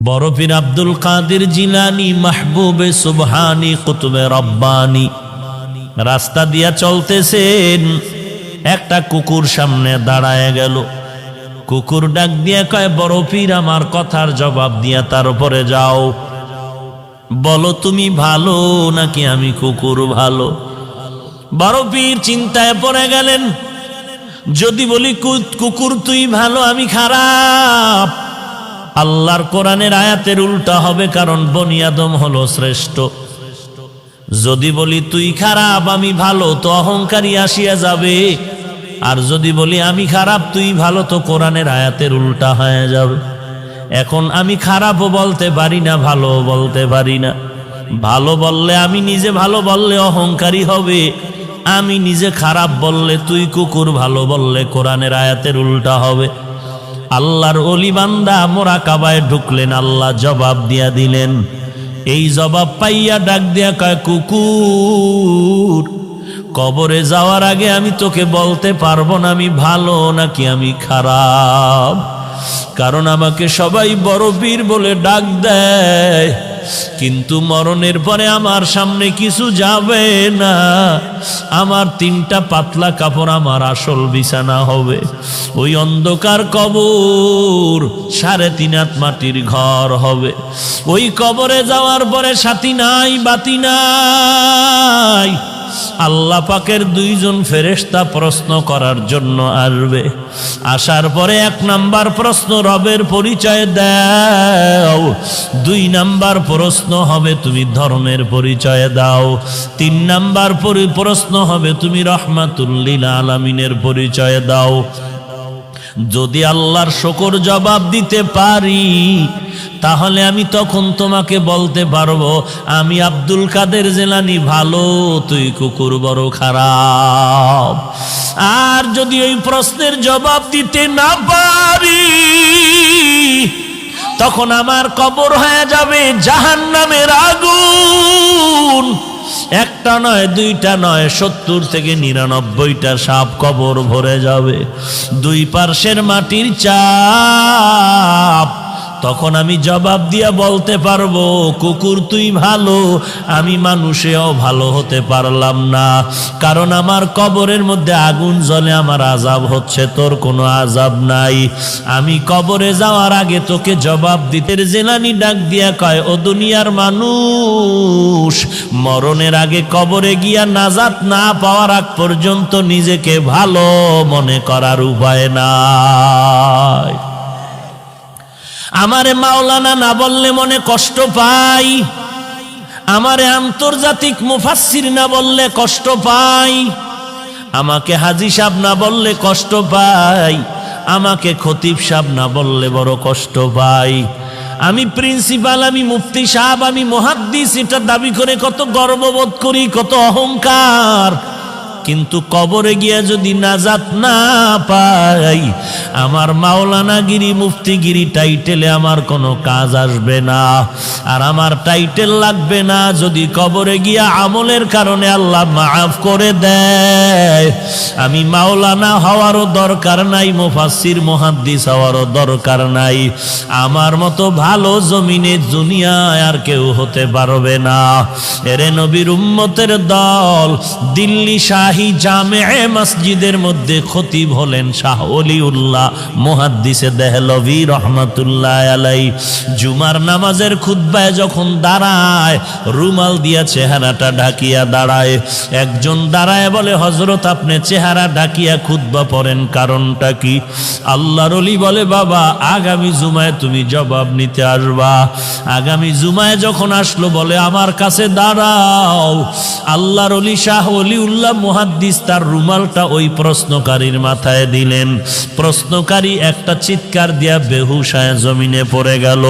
বরফির আব্দুল কাদের জিলানি মাহবুবে সুবহানি কুতুবে রব্বানি। রাস্তা দিয়া চলতেছেন, একটা কুকুর সামনে দাঁড়ায় গেল। কুকুর ডাক দিয়া কয় বরফির আমার কথার জবাব দিয়া তার উপরে যাও। বলো, তুমি ভালো নাকি আমি কুকুর ভালো? বরফির চিন্তায় পড়ে গেলেন, যদি বলি কুকুর তুই ভালো, আমি খারাপ। আল্লাহর কোরআনের আয়াতের উল্টা হবে কারণ বনিয়াদম হলো শ্রেষ্ঠ। যদি বলি, তুই খারাপ, আমি ভালো, তো অহংকারী আসিয়া যাবে। আর যদি বলি, আমি খারাপ, তুই ভালো, তো কোরআনের আয়াতের উল্টা হয়ে যাবে। এখন আমি খারাপও বলতে পারি না ভালো বলতে পারি না। ভালো বললে আমি নিজে ভালো বললে অহংকারী হবে। আমি নিজে খারাপ বললে তুই কুকুর, ভালো বললে কোরআনের আয়াতের উল্টা হবে। আল্লাহর অলিবান্দা মোরা কাবায় ঢুকলেন, আল্লাহ জবাব দিয়া দিলেন, এই জবাব পাইয়া ডাক দিয়া কয়, কুকুর, কবরে যাওয়ার আগে আমি তোকে বলতে পারব না, আমি ভালো নাকি আমি খারাপ? কারণ আমাকে সবাই বড় বীর বলে ডাক দেয়। কিন্তু মরণের পরে আমার সামনে কিছু যাবে না। আমার তিনটা পাতলা কাপড় আমার আসল বিছানা হবে। ওই অন্ধকার কবর সাড়ে তিন হাত মাটির ঘর হবে। ওই কবরে যাওয়ার পরে সাথী নাই, বাতি নাই। আল্লাহ পাকের দুইজন ফেরেস্তা প্রশ্ন করার জন্য আসবে। আসার পরে এক নাম্বার প্রশ্ন, রবের পরিচয় দাও। দুই নাম্বার প্রশ্ন হবে, তুমি ধর্মের পরিচয় দাও। তিন নাম্বার পরি- প্রশ্ন হবে, তুমি রহমাতুল্লিল আলামিনের পরিচয় দাও। যদি আল্লাহর শকর জবাব দিতে পারি, তাহলে আমি তখন তোমাকে বলতে পারব, আমি আব্দুল কাদের জেলানি ভালো, তুই কুকুর বড় খারাপ। আর যদি ওই প্রশ্নের জবাব দিতে না পারি, তখন আমার কবর হয়ে যাবে জাহান নামের আগুন। একটা নয়, দুইটা নয়, সত্তর থেকে নিরানব্বইটা সাপ কবর ভরে যাবে। দুই পার্শ্বের মাটির চাপ তখন আমি জবাব দিয়া বলতে পারব, কুকুর তুই ভালো, আমি মানুষেও ভালো হতে পারলাম না। কারণ আমার কবরের মধ্যে আগুন জ্বলে আমার আজাব হচ্ছে, তোর কোনো আজাব নাই। আমি কবরে যাওয়ার আগে তোকে জবাব দিতে জেলানি ডাক দিয়া কয়, ও দুনিয়ার মানুষ, মরণের আগে কবরে গিয়া নাজাত না পাওয়ার আগ পর্যন্ত নিজেকে ভালো মনে করার উপায় নাই। আমারে মাওলানা না বললে মনে কষ্ট পাই। আমারে আন্তর্জাতিক মুফাসসির না বললে কষ্ট পাই। আমাকে হাজি সাহেব না বললে কষ্ট পাই। আমাকে খতিব সাহেব না বললে বড় কষ্ট পাই। আমি প্রিন্সিপাল, আমি মুফতি সাহেব, আমি মহাদ্দিস, এটা দাবি করে কত গর্ববোধ করি, কত অহংকার। কিন্তু কবরে গিয়া যদি নাজাত না পাই, আমার মাওলানাগিরি মুফতিগিরি টাইটেলে আমার কোনো কাজ আসবে না। আর আমার টাইটেল লাগবে না যদি কবরে গিয়া আমলের কারণে আল্লাহ মাফ করে দেয়। আমি মাওলানা হওয়ারও দরকার নাই, মুফাসসির, মুহাদ্দিস হওয়ারও দরকার নাই। আমার মতো ভালো জমিনে দুনিয়ায় আর কেউ হতে পারবে না। এরে নবীর উম্মতের দল, দিল্লি শাহী জামে মসজিদের মধ্যে খতিব হলেন শাহ অলিউল্লাহ মোহাদ্দিসে দেহলভি রহমাতুল্লাহ আলাই জুমার নামাজের খুদ্বায় যখন দাঁড়ায়, রুমাল দিয়া চেহারাটা ঢাকিয়া দাঁড়ায়। একজন দাঁড়ায় বলে হজরত আপনি চেহারা ঢাকিয়া খুদ্া পড়েন, কারণটা কি? আল্লাহর অলি বলে, বাবা, আগামী জুমায় তুমি জবাব নিতে আসবা। আগামী জুমায় যখন আসলো বলে, আমার কাছে দাঁড়াও। আল্লাহর অলি শাহ অলি উল্লাহ মুহাদ্দিস তার রুমালটা ওই প্রশ্নকারীর মাথায় দিলেন। প্রশ্নকারী একটা চিৎকার দিয়া বেহুশায় জমিনে পড়ে গেল।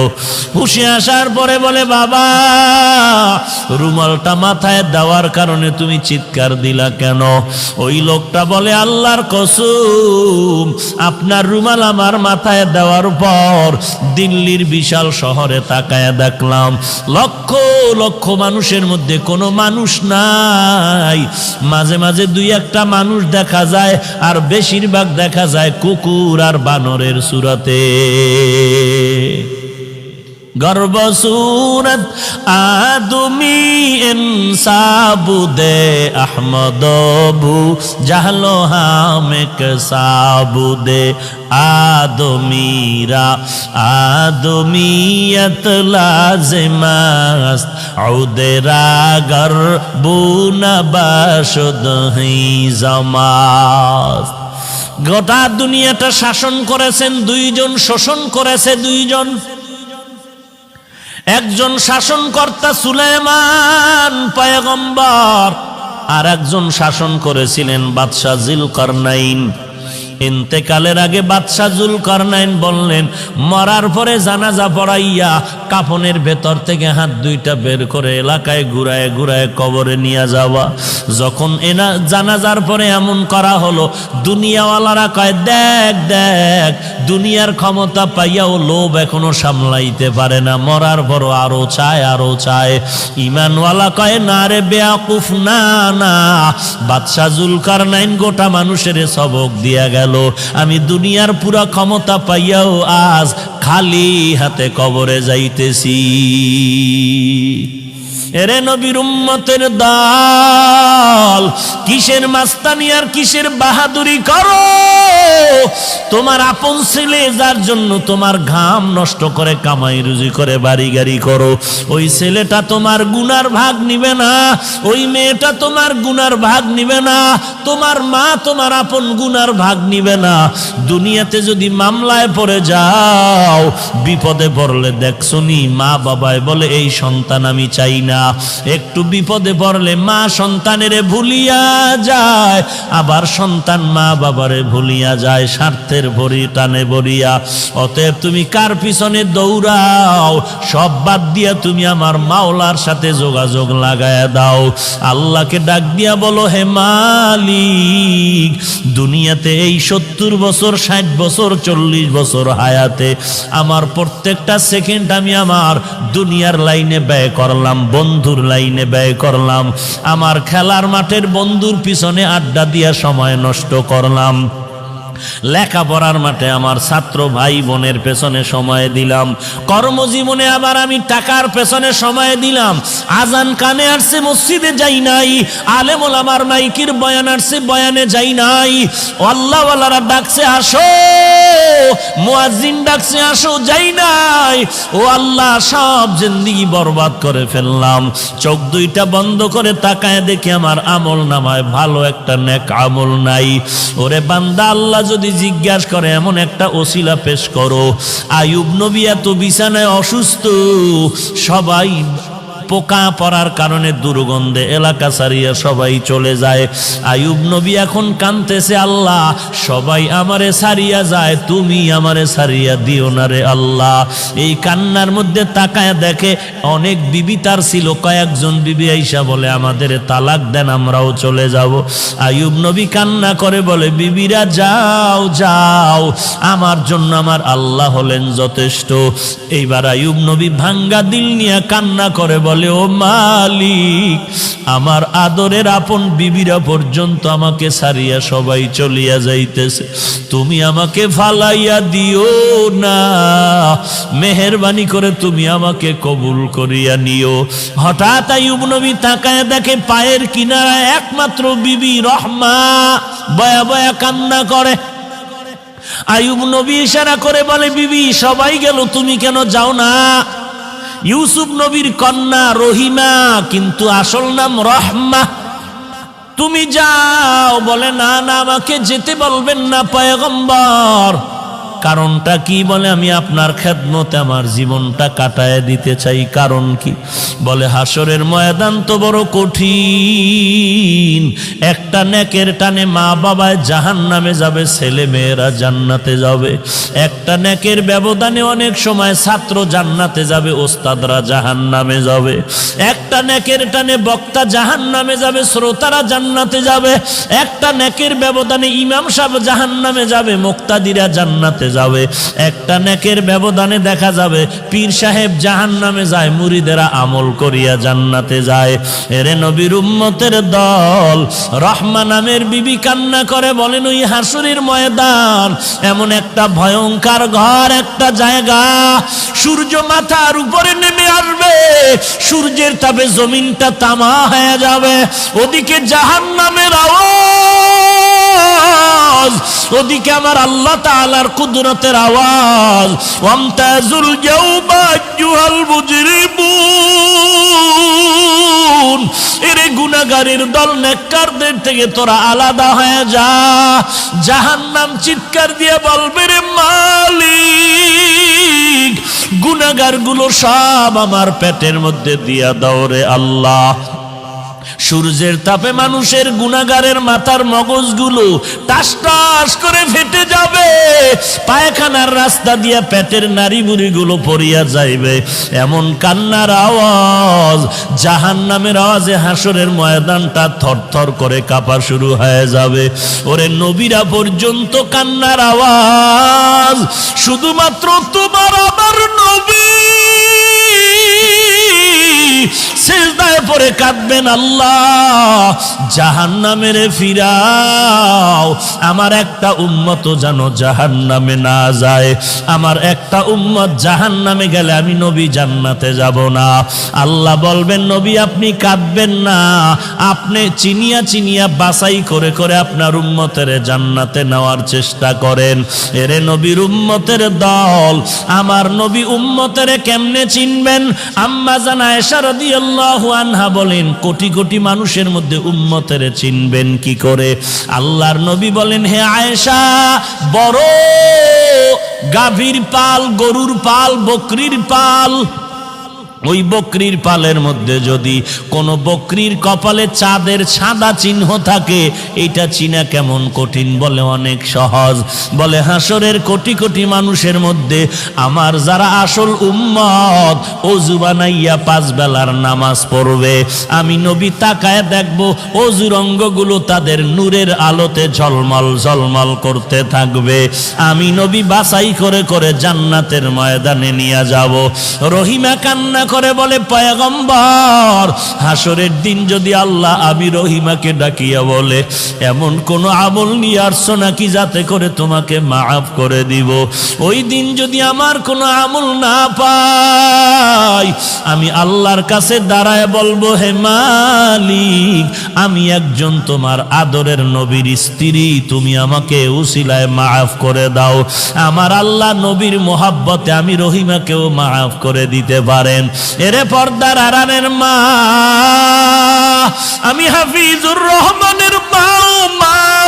হুশে আসার পরে বলে, বাবা, রুমালটা মাথায় দেওয়ার কারণে তুমি চিৎকার দিলা কেন? ওই লোকটা বলে, আল্লাহর কসুম, আপনার রুমাল আমার মাথায় দেওয়ার পর দিল্লির বিশাল শহরে তাকায় দেখলাম। লক্ষ লক্ষ মানুষের মধ্যে কোনো মানুষ নাই। মাঝে মাঝে দুই একটা মানুষ দেখা যায় আর বেশিরভাগ দেখা যায় কুকুর আর বানরের সুরাতে। গর্ব সুরত আদমি ইনসাবুদে আহমদবু জাহলো হামেক সাবুদে আদমিরা আদমিয়ত লাজমাস আউদেরা গর বুনবাসুদ হি গোটা দুনিয়াটা শাসন করেছেন, দুইজন শোষণ করেছে দুইজন। একজন শাসনকর্তা সুলেমান পায়গম্বর আর একজন শাসন করেছিলেন বাদশাহ জিল করনাইন ইন্তেকালের আগে বাদশাহ জুল করনাইন বললেন, মরার পরে জানাজা পড়াইয়া কাফনের ভেতর থেকে হাত দুইটা বের করে এলাকায় ঘুরায় ঘুরায় কবরে নিয়ে যাওয়া। যখন এনা জানাজার পরে এমন করা হলো, দুনিয়াওয়ালারা কয়, দেখ দেখ, দুনিয়ার ক্ষমতা পাইয়াও লোভ এখনও সামলাইতে পারে না। মরার পর আরও চায় আরও চায়। ইমানওয়ালা কয়, না রে বেয়াকুফ, না না। বাদশাহ জুলকার নাইন গোটা মানুষের সবক দিয়া গেল। আমি দুনিয়ার পুরা ক্ষমতা পাইয়াও আজ খালি হাতে কবরে যাইতেছি। এরে নবীর উম্মতের দল, কিসের মাস্তানি আর কিসের বাহাদুরি করো? তোমার আপন ছেলে যার জন্য তোমার ঘাম নষ্ট করে, কামাই রুজি করে, বাড়ি গাড়ি করো, ওই ছেলেটা তোমার গুনার ভাগ নিবে না, ওই মেয়েটা তোমার গুনার ভাগ নিবে না, তোমার মা তোমার আপন গুনার ভাগ নিবে না। দুনিয়াতে যদি মামলায় পড়ে যাও, বিপদে পড়লে দেখছনি মা বাবায় বলে, এই সন্তান আমি চাই না। একটু বিপদে পড়লে মা সন্তানের ভুলিয়া যায়, আবার সন্তান মা বাবারে ভুলিয়া যায়, স্বার্থের ভরি টানে ভরিয়া। অতএব তুমি কার পিছনে দৌড়াও? সব বাদ দিয়া তুমি আমার মাওলার সাথে যোগাযোগ লাগায় দাও। আল্লাহকে ডাক দিয়া বলো, হে মালিক, দুনিয়াতে এই সত্তর বছর, ষাট বছর, চল্লিশ বছর হায়াতে আমার প্রত্যেকটা সেকেন্ড আমি আমার দুনিয়ার লাইনে ব্যয় করলাম। বন্ধুর লাইনে ব্যয় করলাম। আমার খেলার মাঠের বন্ধুর পিছনে আড্ডা দিয়া সময় নষ্ট করলাম। লেখাপড়ার মাঠে আমার ছাত্র ভাই বোনের পেছনে সময় দিলাম। কর্মজীবনে আবার আমি টাকার পেছনে সময় দিলাম। আজান কানে আসছে, মসজিদে যাই নাই। আলেমুল আমার মাইকির বয়ান আসছে, বয়ানে যাই নাই। আল্লাহওয়ালারা ডাকছে, আসো! মুয়াজ্জিন ডাকছে, আসো! যাই নাই। ও আল্লাহ, সব জিন্দিগি বরবাদ করে ফেললাম। চোখ দুইটা বন্ধ করে তাকায় দেখি আমার আমল নামায় ভালো একটা নেক আমল নাই। ওরে বান্দা, আল্লাহ যদি জিজ্ঞাসা করে এমন একটা ওসিলা পেশ করো? আয়ুব নবী এত বিছানায় অসুস্থ। সবাই পোকা পড়ার কারণে দুর্গন্ধে এলাকা সারিয়া সবাই চলে যায়। আয়ুব নবী এখন কানতেছে, আল্লাহ, সবাই আমারে সারিয়া যায়, তুমি আমারে সারিয়া দিও না রে আল্লাহ। এই কান্নার মধ্যে তাকায় দেখে অনেক বিবি তার ছিল, কয়েকজন বিবি আইসা বলে, আমাদের তালাক দেন, আমরাও চলে যাব। আয়ুব নবী কান্না করে বলে, বিবিরা, যাও যাও, আমার জন্য আমার আল্লাহ হলেন যথেষ্ট। এইবার আয়ুব নবী ভাঙ্গা দিল নিয়ে কান্না করে বলে ও মালিক, আমার আদরের আপন বিবিরা পর্যন্ত আমাকে সারিয়া সবাই চলিয়া যাইতেছে। তুমি আমাকে ফালাইয়া দিও না। মেহরবানি করে তুমি আমাকে কবুল করিয়া নিও। হঠাৎ আয়ুব নবী তাকায় দেখে পায়ের কিনারায় একমাত্র বিবি রহমা বয়া বয়া কান্না করে। আয়ুব নবী ইশারা করে বলে, বিবি, সবাই গেল, তুমি কেন যাও না? ইউসুফ নবীর কন্যা রহিমা, কিন্তু আসল নাম রহমা। তুমি যাও, বলে, না না, আমাকে যেতে বলবেন না, পয়গম্বর। কারণটা কি বলে? আমি আপনার খেদমতে আমার জীবনটা কাটায় দিতে চাই। কারণ কি? বলে, হাসরের ময়দান তো বড় কঠিন। একটা নেকের টানে মা বাবায় জাহান নামে যাবে, ছেলে মেয়েরা জান্নাতে যাবে। একটা নেকের ব্যবধানে অনেক সময় ছাত্র জান্নাতে যাবে, ওস্তাদরা জাহান নামে যাবে। একটা নেকের টানে বক্তা জাহান নামে যাবে, শ্রোতারা জান্নাতে যাবে। একটা নেকের ব্যবধানে ইমাম সাহেব জাহান নামে যাবে, মুক্তাদিরা জান্নাতে যাবে। একটা নেকের ব্যবধানে দেখা যাবে, পীর সাহেব জাহান নামে যায়, মুরিদেরা আমল করিয়া জান্নাতে যায়। এরে নবীর উম্মতের দল, রহমা নামের বিবি কান্না করে বলেন, ওই হাসুরির ময়দান, এমন একটা ভয়ঙ্কর ঘর, একটা জায়গা, সূর্য মাথার উপরে নেমে আসবে, সূর্যের তাপে জমিনটা তামা হয়ে যাবে, ওদিকে জাহান নামের আওয়াজ ওদিকে আমার আল্লাহ তাআলার কুদরতের আওয়াজ। ওয়ামতাজুল জাওবা দল নেককারদের থেকে তোরা আলাদা হয়ে যা। জাহান্নাম চিৎকার দিয়ে বলবে, রে মালিক গুনাহগারগুলো সব আমার পেটের মধ্যে দিয়া দাও আল্লাহ। সূর্যের তাপে মানুষের গুনাগারের মাথার মগজগুলো টাস টাস করে ফেটে যাবে। পায়খানার রাস্তা দিয়া পেটের নারী বুড়িগুলো পড়িয়া যাইবে। এমন কান্নার আওয়াজ জাহান নামের আওয়াজে হাসরের ময়দানটা থরথর করে কাঁপা শুরু হয়ে যাবে। ওরে নবীরা পর্যন্ত কান্নার আওয়াজ, শুধুমাত্র তোমার আমার নবী। সেজদায় পরে কাঁদবেন আল্লাহ। জাহান নামের ফিরাও। আমার একটা উম্মত যেন জাহান নামে না যায়। আমার একটা উম্মত জাহান নামে গেলে আমি নবী জান্নাতে যাব না। আল্লাহ বলবেন, নবী, আপনি কাঁদবেন না। আপনি চিনিয়া চিনিয়া বাছাই করে করে আপনার উম্মতের জান্নাতে নেওয়ার চেষ্টা করেন। এরে নবীর উম্মতের দল। আমার নবী উম্মতের কেমনে চিনবেন? আম্মা জানা এসা রাদিয়াল্লাহু আনহা বলেন, কোটি কোটি মানুষের মধ্যে উম্মতের চিনবেন কি করে? আল্লাহর নবী বলেন, হে আয়েশা, বড় গাভীর পাল, গরুর পাল, বকরির পাল ওই বকরির পালের মধ্যে যদি কোনো বকরির কপালে চাঁদের সাদা চিহ্ন থাকে এটা চিনা কেমন কঠিন বলে অনেক সহজ। বলে হাসরের কোটি কোটি মানুষের মধ্যে আমার যারা আসল উম্মত অজু বানাইয়া পাঁচ বেলার নামাজ পড়বে। আমি নবী তাকায় দেখব অজুর অঙ্গগুলো তাদের নূরের আলোতে ঝলমল ঝলমল করতে থাকবে। আমি নবী বাছাই করে করে জান্নাতের ময়দানে নিয়ে যাব। রহিমা কান্না করে বলে, পয়গম্বর, হাসরের দিন যদি আল্লাহ আমি রহিমাকে ডাকিয়া বলে, এমন কোন আমল নিয়ে আসছো নাকি যাতে করে তোমাকে মাফ করে দিব? ওই দিন যদি আমার কোনো আমল না পাই, আমি আল্লাহর কাছে দাঁড়ায় বলব, হে মালিক, আমি একজন তোমার আদরের নবীর স্ত্রী, তুমি আমাকে উসিলায় মাফ করে দাও। আমার আল্লাহ নবীর মোহাব্বতে আমি রহিমাকেও মাফ করে দিতে পারেন। এরে পর্দার আরানের মা আমি হাফিজুর রহমানের মা মা।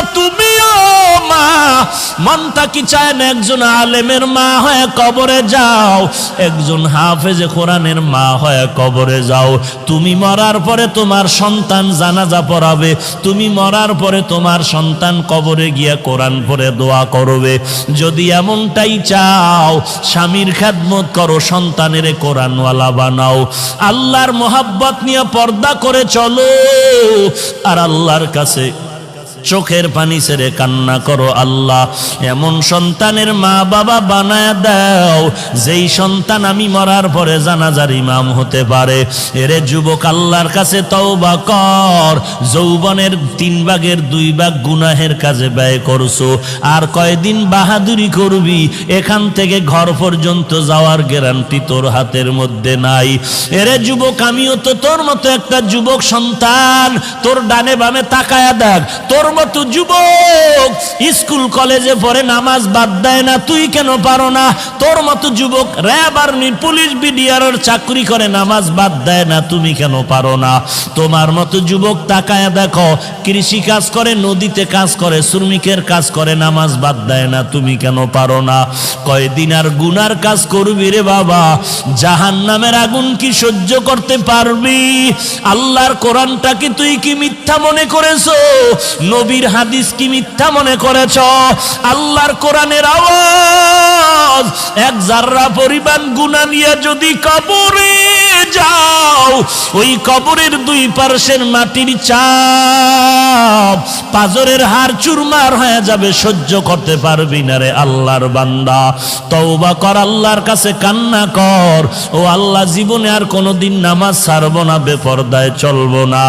মনটা কি চায় না? একজন আলেমের মা হয়ে কবরে যাও। একজন হাফেজে কোরআনের মা হয়ে কবরে যাও। তুমি মরার পরে তোমার সন্তান জানাজা পড়াবে। তুমি মরার পরে তোমার সন্তান কবরে গিয়া কোরআন পরে দোয়া করবে। যদি এমনটাই চাও, স্বামীর খেদমত করো, সন্তানের কোরআনওয়ালা বানাও। আল্লাহর মোহাব্বত নিয়ে পর্দা করে চলো। আর আল্লাহর কাছে চোখের পানি ছেড়ে কান্না করো আল্লাহ। এমন সন্তানের মা বাবা বানায় দাও, যেই সন্তান আমি মরার পরে জানাজার ইমাম হতে পারে। এরে যুবক, আল্লাহর কাছে তওবা কর। যৌবনের তিন ভাগের দুই ভাগ গুনাহের কাজে ব্যয় করছ। আর কয়দিন বাহাদুরি করবি? এখান থেকে ঘর পর্যন্ত যাওয়ার গ্যারান্টি তোর হাতের মধ্যে নাই। এরে যুবক, আমিও তো তোর মতো একটা যুবক সন্তান। তোর ডানে বামে তাকায়া দেখ, তোর মতো যুবক স্কুল, কলেজে পড়ে নামাজ বাদ দেয় না। তুই কেন পারো না? তোর মতো যুবক র্যাব, আর্মি, পুলিশ, বিডিআর চাকরি করে নামাজ বাদ দেয় না। তুমি কেন পারো না? তোমার মতো যুবক তাকায়া দেখো, কৃষি কাজ করে, নদীতে কাজ করে, শ্রমিকের কাজ করে, নামাজ বাদ দেয় না। তুমি কেন পারো না? কয়দিন আর গুনার কাজ করবি রে বাবা? জাহান নামের আগুন কি সহ্য করতে পারবি? আল্লাহর কোরআনটাকে তুই কি মিথ্যা মনে করেছ? নবীর হাদিস কি মিথ্যা মনে করেছ? আল্লাহর কোরআনের আওয়াজ। এক জাররা পরিমাণ গুণা নিয়ে যদি কবরে যাও, ওই কবরের দুই পার্শ্বের মাটির চাপ পাজরের হার চুরমার হয়ে যাবে, সহ্য করতে পারবি না রে আল্লাহর বান্দা। তওবা কর, আল্লাহর কাছে কান্না কর। ও আল্লাহ, জীবনে আর কোনোদিন নামাজ ছাড়ব না, বেপর্দায় চলবো না।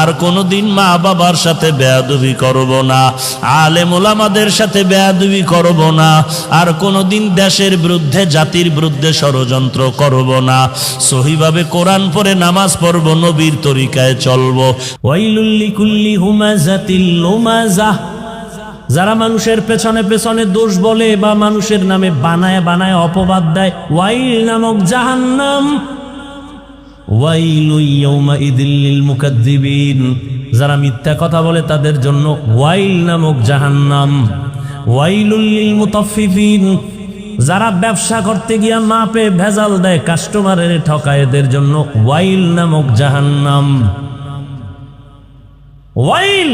আর কোনোদিন মা বাবার সাথে বেয়াদবি করব না। আলেম ওলামাদের সাথে বেয়াদবি করব না। আর কোনোদিন দেশের বিরুদ্ধে, জাতির বিরুদ্ধে ষড়যন্ত্র করব না। সহিভাবে কোরআন পড়ে নামাজ পড়ব, নবীর তরিকায় চলবো। ওয়াইলুল্লি কুল্লি হুমাজাতিল যারা মানুষের পেছনে পেছনে দোষ বলে বা মানুষের নামে বানায় বানায় অপবাদ দেয়, ওয়াইল নামক জাহান্নাম। ওয়াইলু ইয়াউমাইদিল লিল মুকাদ্দিবিন। যারা মিথ্যা কথা বলে তাদের জন্য ওয়াইল নামক জাহান্নাম। ওয়াইলুল লিল মুতাফফিফিন। যারা ব্যবসা করতে গিয়া মাপে ভেজাল দেয় কাস্টমারের ঠকায় এদের জন্য ওয়াইল নামক জাহান্নাম। ওয়াইল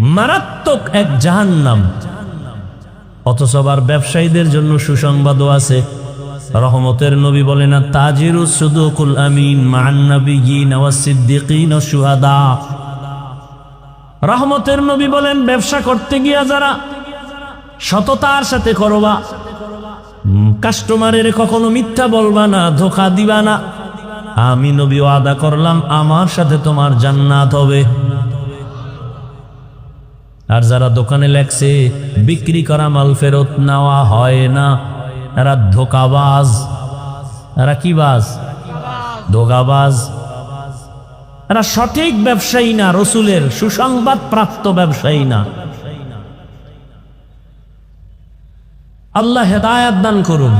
মারাত্মক এক জাহান্নাম। অথচ আবার ব্যবসায়ীদের জন্য সুসংবাদও আছে। রহমতের নবী বলেন তাজিরু সুদুকুল আমিন মান্নবীন সিদ্দিকিন সুহাদা রহমতের নবী বলেন, ব্যবসা করতে গিয়া যারা সততার সাথে করবা কাস্টমারের কখনো মিথ্যা বলবা না, ধোকা দিবা না। আমি নবী আদা করলাম, আমার সাথে তোমার জান্নাত হবে। আর যারা দোকানে লেখছে, বিক্রি করা মাল ফেরত নেওয়া হয় না। এরা ধোকাবাজ। এরা কি বাজ? ধোকাবাজ। এরা সঠিক ব্যবসায়ী না, রসুলের সুসংবাদ প্রাপ্ত ব্যবসায়ী না। আল্লাহ হেদায়াত দান করুন।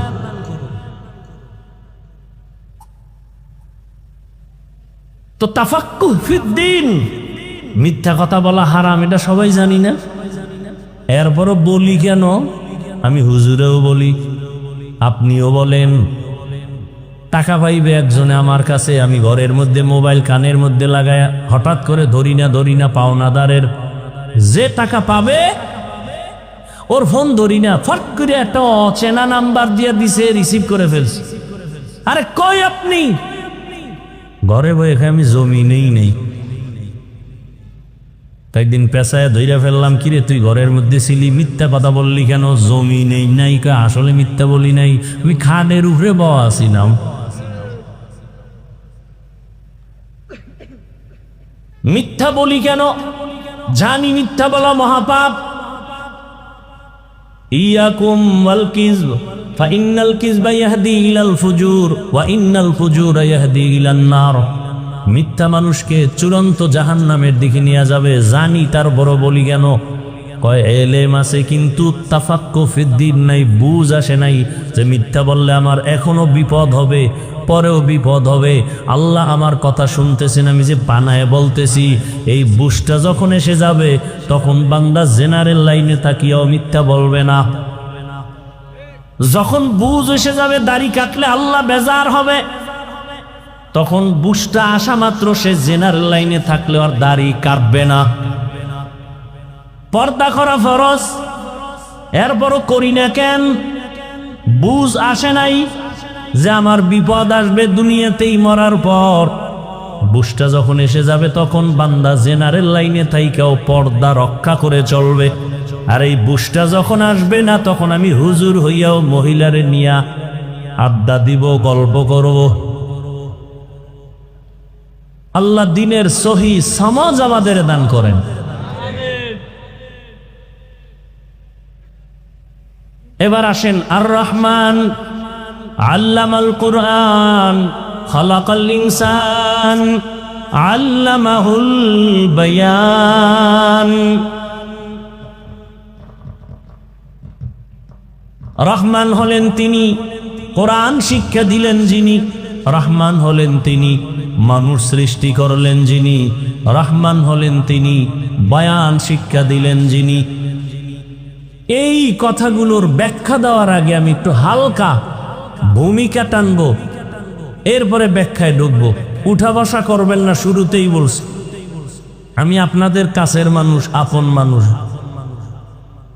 তো তাফাক্কু মিথ্যা কথা বলা হারাম, এটা সবাই জানি না। এরপরও বলি কেন? আমি হুজুরেও বলি। আপনিও বলেন, টাকা পাইবে একজনে আমার কাছে, আমি ঘরের মধ্যে মোবাইল কানের মধ্যে লাগায়, হঠাৎ করে ধরি না ধরি না পাওনাদারের যে টাকা পাবে, ওর ফোন ধরি না ফট করে একটা অচেনা নাম্বার দিয়ে দিছে, রিসিভ করে ফেলছে। আরে কই আপনি? ঘরে এখানে আমি জমি নেই নেই। কয়েকদিন পেশায় ধইরা ফেললাম, কিরে তুই ঘরের মধ্যে ছিলি? মিথ্যা কথা বললি কেন? জমি নেই নাই কা আসলে মিথ্যা বলি নাই। আমি খানের উপরে বয়া আছিলাম মিথ্যা বলি কেন? জানি মিথ্যা বলা মহাপাপ। ইয়াকুম ওয়াল ফাইন্নাল কিযবা ইয়াহদি ইলাল ফুজুর, ওয়া ইন্নাল ফুজুরা ইয়াহদি ইলান নার। মিথ্যা মানুষকে চূড়ান্ত জাহান্নামের দিকে নিয়ে যাবে, জানি তার বড় বলি কেন। কয়, এলেম আছে কিন্তু তাফাক্কু ফিদ্দিন নাই, বুঝ আসে নাই যে মিথ্যা বললে আমার এখনও বিপদ হবে, পরেও বিপদ হবে। আল্লাহ আমার কথা শুনতেছেন, আমি যে বানায় বলতেছি, এই বুঝটা যখন এসে যাবে, তখন বান্দা জেনারেল লাইনে তাকিয়াও মিথ্যা বলবে না। যখন বুঝ এসে যাবে, দাড়ি কাটলে আল্লাহ বেজার হবে। তখন বুঝটা আসা মাত্র, সে জেনারেল লাইনে থাকলে আর দাড়ি কাটবে না। পর্দা করা ফরজ, এরপরও করি না কেন? বুঝ আসে নাই যে আমার বিপদ আসবে দুনিয়াতেই মরার পর। বুসটা যখন এসে যাবে, তখন বান্দা জেনারেল লাইনে থাইকেও পর্দা রক্ষা করে চলবে। আর এই বুঝটা যখন আসবে না, তখন আমি হুজুর হইয়াও মহিলারে নিয়া আড্ডা দিব, গল্প করব। আল্লাহ দিনের সহি সমাজ আমাদের দান করেন। এবার আসেন আর রহমান আল্লামাল কুরআন ইনসান আল্লামাহুল বায়ান। রহমান হলেন তিনি, কোরআন শিক্ষা দিলেন যিনি, রহমান হলেন তিনি। মানুষ সৃষ্টি করলেন যিনি, রহমান হলেন তিনি, বয়ান শিক্ষা দিলেন যিনি। এই কথাগুলোর ব্যাখ্যা দেওয়ার আগে আমি একটু হালকা ভূমিকা টানবো, এরপরে ব্যাখ্যায় ঢুকবো। উঠা বসা করবেন না, শুরুতেই বলছি। আমি আপনাদের কাছের মানুষ, আপন মানুষ।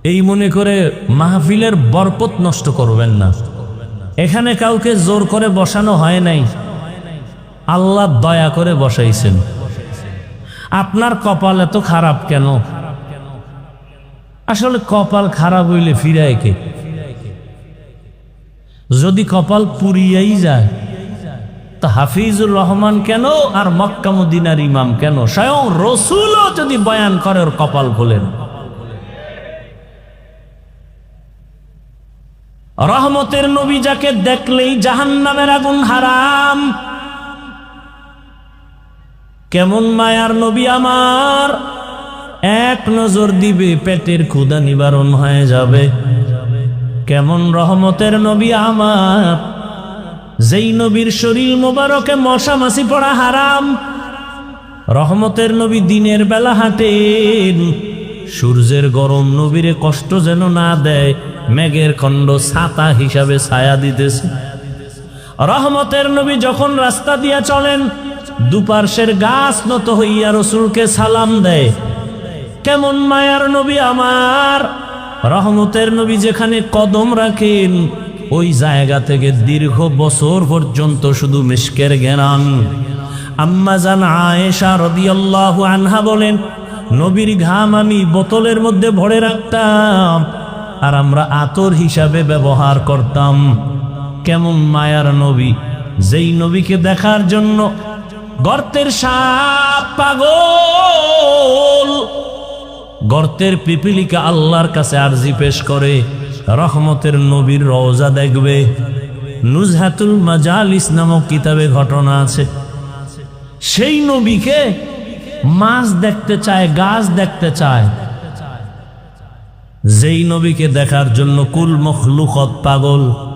এই মনে করে মাহফিলের বরপত নষ্ট করবেন না। এখানে কাউকে জোর করে বসানো হয় নাই। আল্লাহ দয়া করে বসাইছেন। আপনার কপাল এত খারাপ কেন? আসলে কপাল খারাপ হইলে ফিরায় কে? যদি কপাল পুরিয়াই যায়, তা হাফিজুর রহমান কেন আর মক্কা মদিনার ইমাম কেন? স্বয়ং রসুলও যদি বয়ান করে ওর কপাল খোলেন। রহমতের নবী যাকে দেখলেই জাহান্নামের আগুন হারাম। কেমন মায়ার নবী আমার? এক নজর দিবে, পেটের ক্ষুদা নিবারণ হয়ে যাবে। কেমন রহমতের নবী আমার? যেই নবীর শরীর মোবারকে মশা মাসি পড়া হারাম। রহমতের নবী দিনের বেলা হাঁটেন। সূর্যের গরম নবীরে কষ্ট যেন না দেয়, মেঘের খণ্ড ছাতা হিসাবে ছায়া দিতেছে। রহমতের নবী যখন রাস্তা দিয়া চলেন দুপার্শ্বের গাছ নত হইয়া রসুলকে সালাম দেয়। কেমন মায়ার নবী আমার? রহমতের নবী যেখানে কদম রাখেন, ওই জায়গা থেকে দীর্ঘ বছর পর্যন্ত শুধু মিশকের আম্মা জান আয়েশা রদিয়াল্লাহু আনহা বলেন, নবীর ঘাম আমি বোতলের মধ্যে ভরে রাখতাম আর আমরা আতর হিসাবে ব্যবহার করতাম। কেমন মায়ার নবী, যেই নবীকে দেখার জন্য গর্তের সাপ পাগল। গর্তের পিপিলিকা আল্লাহর কাছে আরজি পেশ করে। রহমতের নবীর রওজা দেখবে। নুজহাতুল মাজালিস নামক কিতাবে ঘটনা আছে। সেই নবীকে মাছ দেখতে চায়, গাছ দেখতে চায়। যেই নবীকে দেখার জন্য কুল মখলুকত পাগল।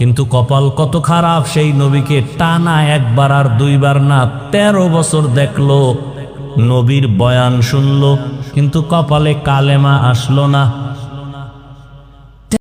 কিন্তু কপাল কত খারাপ, সেই নবীকে টানা একবার আর দুইবার না, তেরো বছর দেখল, নবীর বয়ান শুনল, কিন্তু কপালে কালেমা আসলো না।